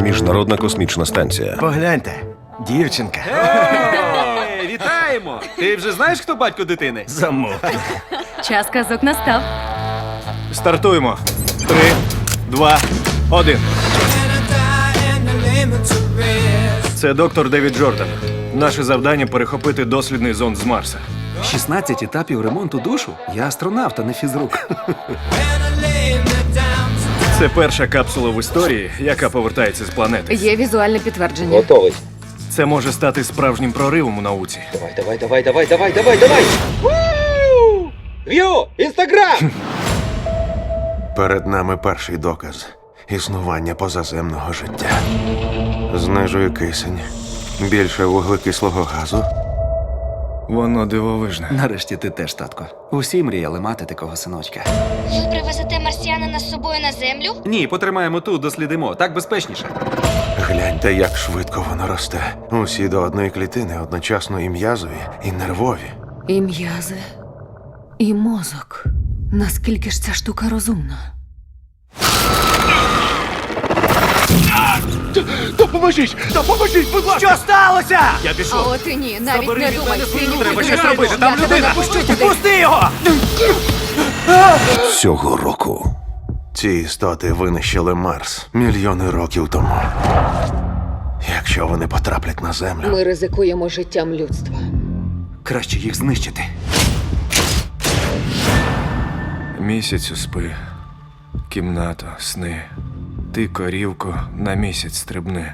Міжнародна космічна станція. Погляньте, дівчинка. Вітаємо! Ти вже знаєш, хто батько дитини? Замовкни. Час казок настав. Стартуємо. Три, два, один. Це доктор Девід Джордан. Наше завдання перехопити дослідний зонд з Марса. 16 етапів ремонту душу? Я астронавт, а не фізрук. Це перша капсула в історії, яка повертається з планети. Є візуальне підтвердження. Готовий. Це може стати справжнім проривом у науці. Давай, давай, давай, давай, давай, давай, давай! В'ю! Інстаграм! Перед нами перший доказ існування позаземного життя. Знижує кисень, більше вуглекислого газу. Воно дивовижне. Нарешті ти теж, татко. Усі мріяли мати такого синочка. Ви привезете марсіанина з собою на землю? Ні, потримаємо тут, дослідимо. Так безпечніше. Гляньте, як швидко воно росте. Усі до одної клітини, одночасно і м'язові, і нервові. І м'язи, і мозок. Наскільки ж ця штука розумна? Допоможіть! Допоможіть, будь ласка! Що сталося? Я А пішов. от і ні, навіть Забери не від думай. мене свою Ти Треба нікуди щось робити, там Я тебе людина. не пущу туди. Пусти його! Цього року Ці істоти винищили Марс мільйони років тому. Якщо вони потраплять на землю, Ми ризикуємо життям людства. Краще їх знищити. Місяцю спи, кімната, сни. Ти, корівко, на місяць стрибни.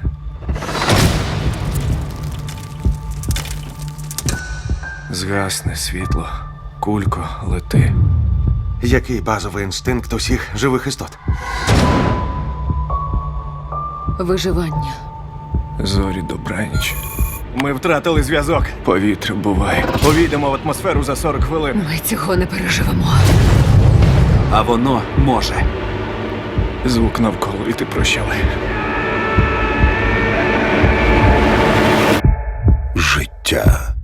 Згасне світло, кулько, лети. який базовий інстинкт усіх живих істот? Виживання. Зорі добраніч. Ми втратили зв'язок. Повітря буває. Увійдемо в атмосферу за 40 хвилин. Ми цього не переживемо. А воно може. Звук навколо і ти прощали. життя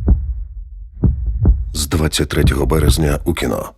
з 23 березня у кіно.